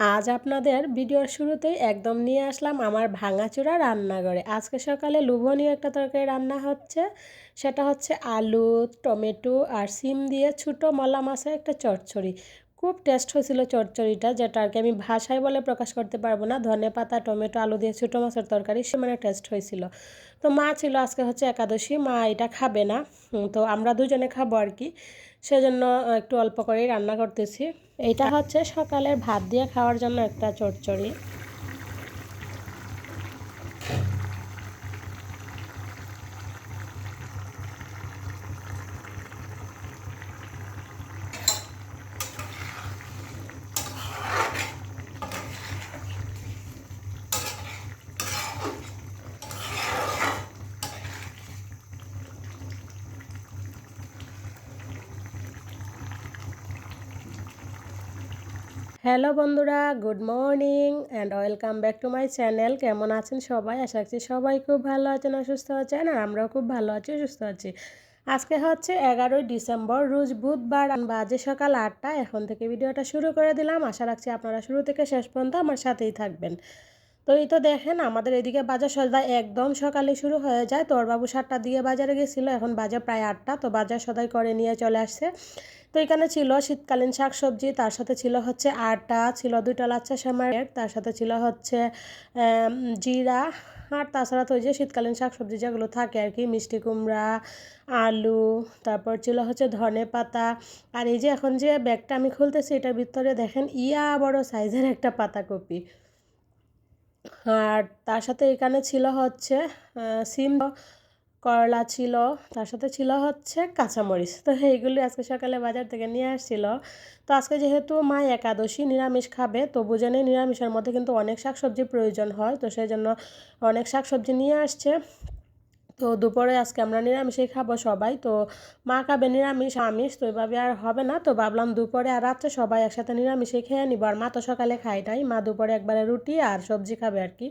আজ আপনাদের ভিডিওর শুরুতেই একদম নিয়ে আসলাম আমার ভাঙাচোড়া রান্নাঘরে। আজকে সকালে লোভনীয় একটা তরকারি রান্না হচ্ছে, সেটা হচ্ছে আলু, টমেটো আর সিম দিয়ে ছোটো মলা মাছের একটা চচ্চড়ি। খুব টেস্ট হয়েছিল চরচড়িটা যেটা আর কি আমি ভাষায় বলে প্রকাশ করতে পারব না। ধনে পাতা, টমেটো, আলু দিয়ে ছোটো মাছের তরকারি সে মানে টেস্ট হয়েছিল। তো মা ছিল আজকে হচ্ছে একাদশী, মা এটা খাবে না। তো আমরা দুজনে খাব আর কি। সেজন্য একটু অল্প করেই রান্না করতেছি। এটা হচ্ছে সকালের ভাত দিয়ে খাওয়ার জন্য একটা চচ্চড়ি। হ্যালো বন্ধুরা, good morning and welcome back to my channel কেমন আছেন সবাই? আশা করছি সবাই খুব ভালো আছেন, অসুস্থ আছেন আর আমরাও খুব ভালো আছি সুস্থ আছি। আজকে হচ্ছে এগারোই ডিসেম্বর, রোজ বুধবার বাজে সকাল আটটা এখন থেকে ভিডিওটা শুরু করে দিলাম। আশা রাখছি আপনারা শুরু থেকে শেষ পর্যন্ত আমার সাথেই থাকবেন। তো এই তো দেখেন, আমাদের এদিকে বাজার সদাই একদম সকালে শুরু হয়ে যায়। তোর বাবু সাতটার দিকে বাজারে গেছিল, এখন বাজার প্রায় আটটা। তো বাজার সদাই করে নিয়ে চলে আসছে। তো এখানে ছিল শীতকালীন শাক সবজি তার সাথে ছিল হচ্ছে আটা, ছিল দুইটা লাচ্চা সামারের তার সাথে ছিল হচ্ছে জিরা। আর তাছাড়া তো ওই যে শীতকালীন শাক সবজি যেগুলো থাকে আর কি, মিষ্টি কুমড়া, আলু, তারপর ছিল হচ্ছে ধনে পাতা। আর এই যে এখন যে ব্যাগটা আমি খুলতেছি, এটার ভিতরে দেখেন ইয়া বড় সাইজের একটা পাতাকপি। আর তার সাথে এখানে ছিল হচ্ছে সিম, করলা ছিল, তার সাথে ছিল হচ্ছে কাঁচামরিচ। তো এইগুলি আজকে সকালে বাজার থেকে নিয়ে আসছিল। তো আজকে যেহেতু মা একাদশী, নিরামিষ খাবে তো বুঝে নেই নিরামিষের মধ্যে কিন্তু অনেক শাকসবজি প্রয়োজন হয়, তো সেই জন্য অনেক শাকসবজি নিয়ে আসছে। তো দুপুরে আজকে আমরা নিরামিষই খাব সবাই। তো মা খাবে নিরামিষ, আমিষ, তো এভাবে আর হবে না। তো ভাবলাম দুপুরে আর রাত্রে সবাই একসাথে নিরামিষই খেয়ে নিব। আর মা তো সকালে খায় নাই। মা দুপুরে একবারে রুটি আর সবজি খাবে আর কি।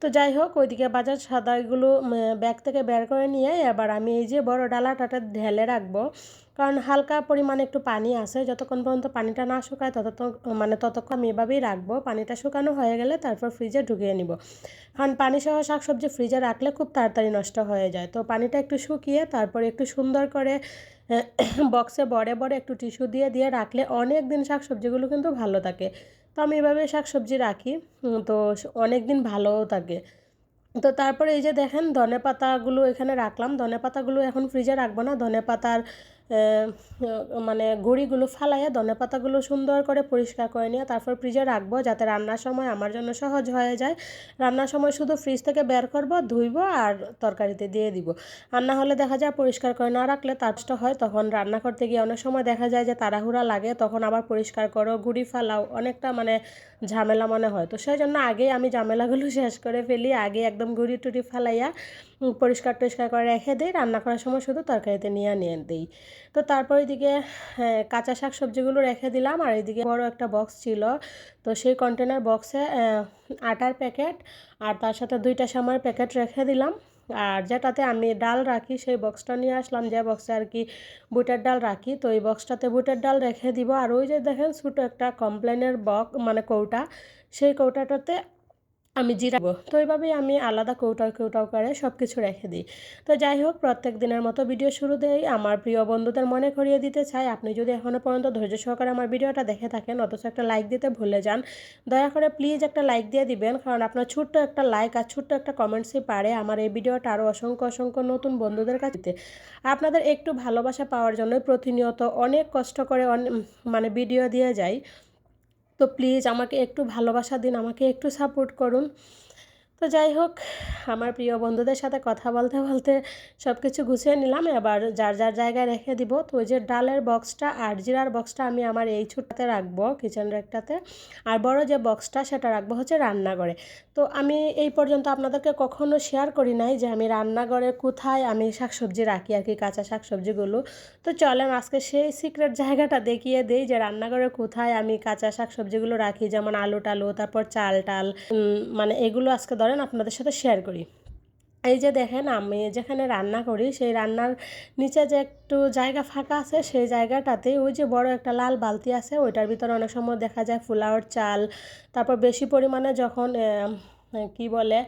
তো যাই হোক, ওইদিকে বাজার সাদাগুলো ব্যাগ থেকে বের করে নিয়ে এবার আমি এই যে বড় ডালাটাটা ঢেলে রাখব। কারণ হালকা পরিমাণে একটু পানি আছে, যতক্ষণ পর্যন্ত পানিটা না শুকায় ততক্ষণ মানে ততক্ষণ আমি এভাবেই রাখব। পানিটা শুকানো হয়ে গেলে তারপর ফ্রিজে ঢুকিয়ে নিব। কারণ পানি সহ শাকসবজি ফ্রিজে রাখলে খুব তাড়াতাড়ি নষ্ট হয়ে যায়। তো পানিটা একটু শুকিয়ে তারপর একটু সুন্দর করে বক্সে বড়ে বড়ে একটু টিস্যু দিয়ে দিয়ে রাখলে অনেক দিন শাকসবজিগুলো কিন্তু ভালো থাকে। তো আমি এভাবে শাকসবজি রাখি তো অনেক দিন ভালোও থাকে। তো তারপরে এই যে দেখেন ধনে পাতাগুলো এখানে রাখলাম। ধনে পাতাগুলো এখন ফ্রিজে রাখব না। ধনে পাতার মানে গুঁড়িগুলো ফালাইয়া ধনে পাতাগুলো সুন্দর করে পরিষ্কার করে নিয়ে তারপর ফ্রিজে রাখব যাতে রান্নার সময় আমার জন্য সহজ হয়ে যায়। রান্নার সময় শুধু ফ্রিজ থেকে বের করব, ধুইবো আর তরকারিতে দিয়ে দিব। আর না হলে দেখা যায় পরিষ্কার করে না রাখলে তাজটা হয়, তখন রান্না করতে গিয়ে অনেক সময় দেখা যায় যে তাড়াহুড়া লাগে, তখন আবার পরিষ্কার করো, গুঁড়ি ফালাও, অনেকটা মানে ঝামেলা মনে হয়। তো সেই জন্য আগেই আমি ঝামেলাগুলো শেষ করে ফেলি, আগে একদম গুঁড়ি টুড়ি ফালাইয়া পরিষ্কার টরিষ্কার করে রেখে দিই রান্না করার সময় শুধু তরকারিতে নিয়ে নিয়ে দিই। তো তারপর এদিকে হ্যাঁ, কাঁচা শাক সবজিগুলো রেখে দিলাম আর এদিকে বড় একটা বক্স ছিল। তো সেই কন্টেনার বক্সে আটার প্যাকেট আর তার সাথে দুইটা সামার প্যাকেট রেখে দিলাম। আর যেটাতে আমি ডাল রাখি সেই বক্সটা নিয়ে আসলাম। যে বক্সে আর কি বুটের ডাল রাখি তো এই বক্সটাতে বুটের ডাল রেখে দিব। আর ওই যে দেখেন ছোটো একটা কমপ্লেনের বক মানে কৌটা সেই কৌটাটাতে আমি জিরাবো তো এইভাবেই আমি আলাদা কৌটাও কৌটাও করে সব কিছু রেখে দিই। তো যাই হোক, প্রত্যেক দিনের মতো ভিডিও শুরুতেই আমার প্রিয় বন্ধুদের মনে করিয়ে দিতে চাই। আপনি যদি এখনও পর্যন্ত ধৈর্য সহকারে আমার ভিডিওটা দেখে থাকেন, অথচ একটা লাইক দিতে ভুলে যান, দয়া করে প্লিজ একটা লাইক দিয়ে দিবেন। কারণ আপনার ছোট্ট একটা লাইক আর ছোট্ট একটা কমেন্টসই পারে আমার এই ভিডিওটা আরও অসংখ্য অসংখ্য নতুন বন্ধুদের কাছে আপনাদের একটু ভালোবাসা পাওয়ার জন্য প্রতিনিয়ত অনেক কষ্ট করে মানে ভিডিও দিয়ে যাই। তো প্লিজ আমাকে একটু ভালোবাসা দিন আমাকে একটু সাপোর্ট করুন। তো যাই হোক, আমার প্রিয় বন্ধুদের সাথে কথা বলতে বলতে সব কিছু গুছিয়ে নিলাম। এবার যার যার জায়গায় রেখে দিব, তো ওই যে ডালের বক্সটা আর জিরার বক্সটা আমি আমার এই ছুটাতে রাখব কিচেন রেকটাতে আর বড় যে বক্সটা, সেটা রাখব হচ্ছে রান্নাঘরে। তো আমি এই পর্যন্ত আপনাদেরকে কখনো শেয়ার করি নাই যে আমি রান্নাঘরে কোথায় আমি শাকসবজি রাখি আর কি কাঁচা শাকসবজিগুলো। তো চলেন আজকে সেই সিক্রেট জায়গাটা দেখিয়ে দিই যে রান্নাঘরে কোথায় আমি কাঁচা শাকসবজিগুলো রাখি, যেমন আলু টালু, তারপর চাল টাল মানে এগুলো আজকে ধরেন আপনাদের সাথে শেয়ার করি। এই যে দেখেন, আমি যেখানে রান্না করি, সেই রান্নার নিচে যে একটু জায়গা ফাঁকা আছে, সেই জায়গাটাতে ওই যে বড় একটা লাল বালতি আছে, ওইটার ভিতরে অনেক সময় দেখা যায় ফুলাওয়ার চাল। তারপর বেশি পরিমাণে যখন কি বলে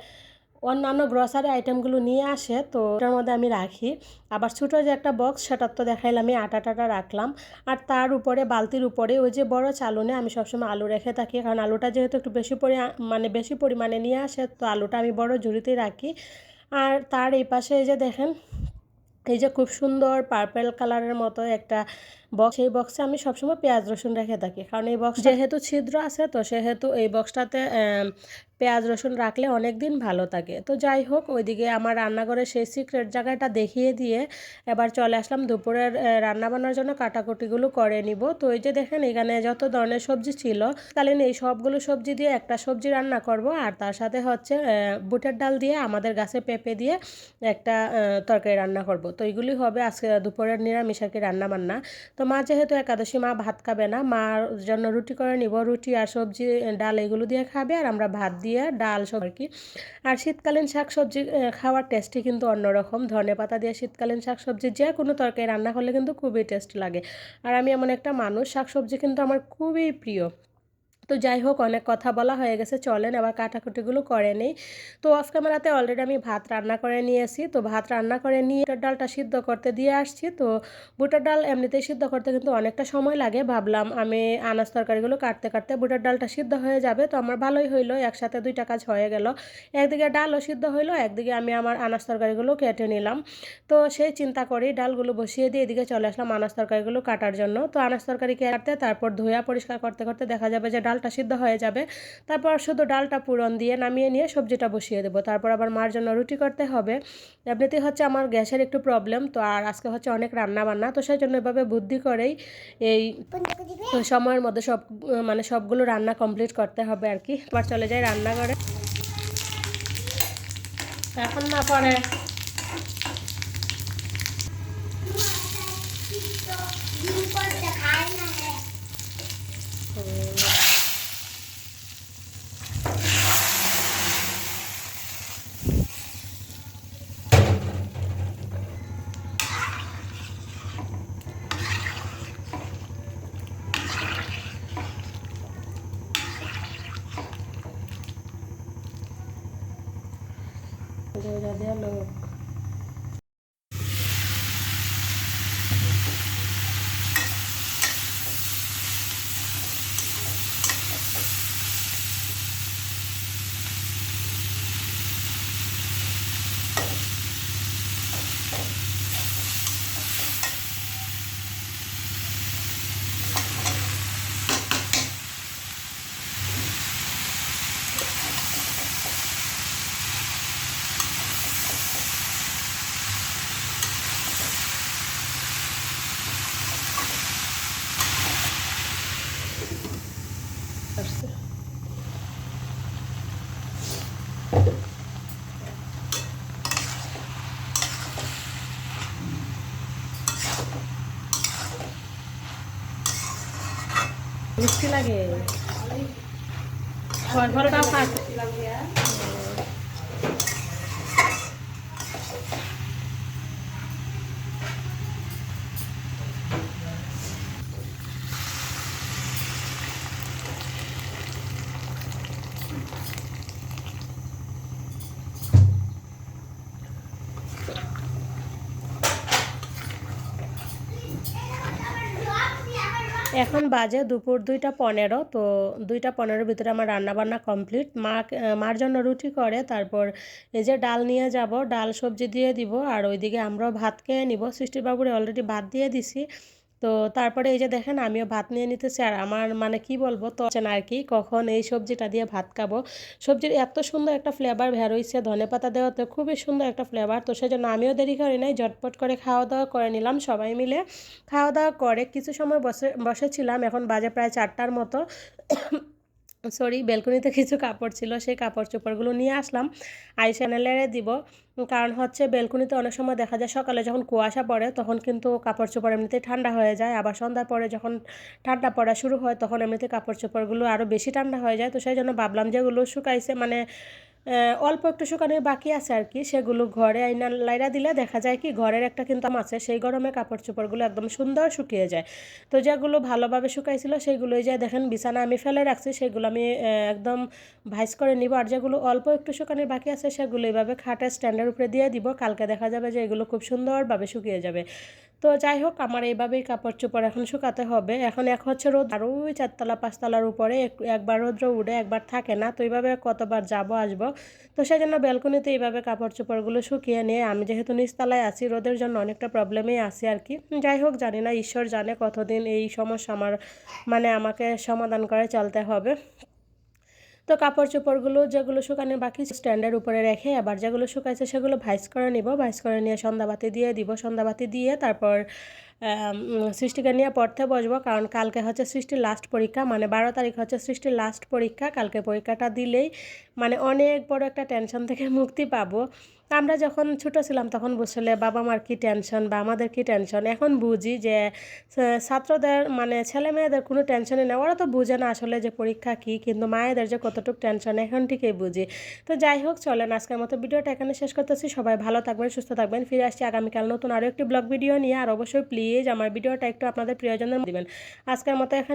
অন্যান্য গ্রসারি আইটেমগুলো নিয়ে আসে, তো ওটার মধ্যে আমি রাখি। আবার ছোটো যে একটা বক্স সেটার তো দেখাইলাম, আমি আটা টাটা রাখলাম। আর তার উপরে, বালতির উপরে, ওই যে বড় চালুনে আমি সবসময় আলু রেখে থাকি, কারণ আলুটা যেহেতু একটু বেশি পরি মানে বেশি পরিমাণে নিয়ে আসে, তো আলুটা আমি বড় ঝুড়িতেই রাখি। আর তার এই পাশে এই যে দেখেন, এই যে খুব সুন্দর পার্পেল কালারের মতো একটা বক্স এই বক্সে আমি সবসময় পেঁয়াজ, রসুন রেখে থাকি। কারণ এই বক্স যেহেতু ছিদ্র আছে, তো সেহেতু এই বক্সটাতে পেঁয়াজ, রসুন রাখলে অনেক দিন ভালো থাকে। তো যাই হোক, ওইদিকে আমার রান্নাঘরের সেই সিক্রেট জায়গাটা দেখিয়ে দিয়ে এবার চলে আসলাম দুপুরের রান্না বান্নার জন্য কাটাকুটিগুলো করে নিব। তো এই যে দেখেন, এখানে যত ধরনের সবজি ছিল কালীন এই সবগুলো সবজি দিয়ে একটা সবজি রান্না করব। আর তার সাথে হচ্ছে বুটের ডাল দিয়ে আমাদের গাছে পেঁপে দিয়ে একটা তরকারি রান্না করব। তো এইগুলি হবে আজকে দুপুরের নিরামিষ আর কি রান্না বান্না তো মা যেহেতু একাদশী, মা ভাত খাবে না, মার জন্য রুটি করে নিব। রুটি আর সবজি, ডাল এগুলো দিয়ে খাবে আর আমরা ভাত দিয়ে, ডাল সব আর কি। আর শীতকালীন শাকসবজি খাওয়ার টেস্টই কিন্তু অন্যরকম। ধনে পাতা দিয়ে শীতকালীন শাকসবজি, যে কোনো তরকারি রান্না করলে কিন্তু খুবই টেস্ট লাগে। আর আমি এমন একটা মানুষ, শাকসবজি কিন্তু আমার খুবই প্রিয়। তো যাই হোক, অনেক কথা বলা হয়ে গেছে, চলেন আবার কাটাকুটিগুলো করে নেই। তো অফ ক্যামেরাতে অলরেডি আমি ভাত রান্না করে নিয়েছি। তো ভাত রান্না করে নিয়ে বুটার ডালটা সিদ্ধ করতে দিয়ে আসছি। তো বুটার ডাল এমনিতেই সিদ্ধ করতে কিন্তু অনেকটা সময় লাগে, ভাবলাম আমি আনাজ তরকারিগুলো কাটতে কাটতে বুটার ডালটা সিদ্ধ হয়ে যাবে। তো আমার ভালোই হইল, একসাথে দুইটা কাজ হয়ে গেল। একদিকে ডালও সিদ্ধ হইল, একদিকে আমি আমার আনাজ তরকারিগুলো কেটে নিলাম। তো সেই চিন্তা করেই ডালগুলো বসিয়ে দিয়ে এদিকে চলে আসলাম আনাজ তরকারিগুলো কাটার জন্য। তো আনাজ তরকারি কাটতে, তারপর ধুয়া পরিষ্কার করতে করতে দেখা যাবে যে ডাল ডালটা সিদ্ধ হয়ে যাবে। তারপর শুধু ডালটা পূরণ দিয়ে নামিয়ে নিয়ে সবজিটা বসিয়ে দেবো। তারপর আবার মার জন্য রুটি করতে হবে। এমনিতেই হচ্ছে আমার গ্যাসের একটু প্রবলেম তো আর আজকে হচ্ছে অনেক রান্না বান্না তো সেই জন্য এভাবে বুদ্ধি করেই এই সময়ের মধ্যে সব মানে সবগুলো রান্না কমপ্লিট করতে হবে আর কি। এবার চলে যাই রান্নাঘরে। এখন না পরে। De look. আসছে মিষ্টি লাগে ফল ফলটাও খাচ্ছে এখন বাজে দুপুর দুইটা পনেরো, তো দুইটা পনেরোর ভিতরে আমার রান্নাবান্না কমপ্লিট। মা, মার জন্য রুটি করে, তারপর এই যে ডাল নিয়ে যাব, ডাল সবজি দিয়ে দিব, আর ওইদিকে আমরাও ভাত খেয়ে নিব। সৃষ্টিবাবুরে অলরেডি ভাত দিয়ে দিছি। তো তারপরে এই যে দেখেন, আমিও ভাত নিয়ে নিতেছি। আর আমার মানে কি বলব তো আর কি কখন এই সবজিটা দিয়ে ভাত খাব। সবজির এত সুন্দর একটা ফ্লেভার বেরোইছে ধনে পাতা দেওয়াতে খুবই সুন্দর একটা ফ্লেভার তো সেই জন্য আমিও দেরি করি নাই, ঝটপট করে খাওয়া দাওয়া করে নিলাম সবাই মিলে। খাওয়া দাওয়া করে কিছু সময় বসে, বসেছিলাম, এখন বাজে প্রায় চারটার মতো। সরি, ব্যালকনিতে কিছু কাপড় ছিল, সেই কাপড় চোপড়গুলো নিয়ে আসলাম। আই চ্যানেলে দিব, কারণ হচ্ছে ব্যালকনিতে অনেক সময় দেখা যায় সকালে যখন কুয়াশা পড়ে তখন কিন্তু কাপড় চোপড় এমনিতেই ঠান্ডা হয়ে যায়। আবার সন্ধ্যার পরে যখন ঠান্ডা পড়া শুরু হয় তখন এমনিতে কাপড় চোপড়গুলো আরও বেশি ঠান্ডা হয়ে যায়। তো সেই জন্য ভাবলাম যেগুলো শুকাইছে মানে অল্প একটু শুকানোর বাকি আছে আর কি। সেগুলো ঘরে আইনা লাইরা দিলে দেখা যায় কি ঘরের একটা কিন্তু আছে, সেই গরমে কাপড় চোপড়গুলো একদম সুন্দর শুকিয়ে যায়। তো যেগুলো ভালোভাবে শুকাইছিল সেইগুলোই যে দেখেন বিছানা আমি ফেলে রাখছি, সেগুলো আমি একদম ভাইস করে নিব। আর যেগুলো অল্প একটু শুকানোর বাকি আছে, সেগুলো এইভাবে খাটের স্ট্যান্ডের উপরে দিয়ে দিব। কালকে দেখা যাবে যে এগুলো খুব সুন্দরভাবে শুকিয়ে যাবে। তো যাই হোক, আমার এইভাবেই কাপড় চোপড় এখন শুকাতে হবে। এখন এক হচ্ছে রোদ আর ওই চারতলা পাঁচতলার উপরে এক- একবার রৌদ্র উঠে একবার থাকে না, তো এইভাবে কতবার যাব, আসব। তো সেই জন্য ব্যালকনিতে এইভাবে কাপড় চোপড়গুলো শুকিয়ে নিয়ে আমি যেহেতু নিচতলায় আছি, রোদের জন্য অনেকটা প্রবলেমেই আছি আর কি। যাই হোক, জানি না ঈশ্বর জানে কতদিন এই সমস্যা আমার মানে আমাকে সমাধান করে চলতে হবে। তো কাপড় চোপড়গুলো যেগুলো শুকানো বাকি স্ট্যান্ডের উপরে রেখে আবার যেগুলো শুকাইছে সেগুলো ভাইস করে নিব। ভাইস করে নিয়ে সন্ধ্যাবাতি দিয়ে দিব। সন্ধ্যাবাতি দিয়ে তারপর সৃষ্টিকে নিয়ে পড়তে বসবো। কারণ কালকে হচ্ছে সৃষ্টির লাস্ট পরীক্ষা। মানে বারো তারিখ হচ্ছে সৃষ্টির লাস্ট পরীক্ষা। কালকে পরীক্ষাটা দিলেই মানে অনেক বড় একটা টেনশন থেকে মুক্তি পাবো। আমরা যখন ছোটো ছিলাম তখন বুঝলে বাবা মার কী টেনশন বা আমাদের কী টেনশন এখন বুঝি যে ছাত্রদের মানে ছেলে মেয়েদের কোনো টেনশনই নেই। ওরা তো বুঝে না আসলে যে পরীক্ষা কী, কিন্তু মায়েদের যে কতটুকু টেনশন এখন ঠিকই বুঝি। তো যাই হোক, চলেন আজকের মতো ভিডিওটা এখানে শেষ করতেছি। সবাই ভালো থাকবেন, সুস্থ থাকবেন। ফিরে আসছি আগামীকাল নতুন আরও একটি ব্লগ ভিডিও নিয়ে। আর অবশ্যই প্লিজ আমার ভিডিওটা একটু আপনাদের প্রিয়জনের দিবেন। আজকের মতো এখানে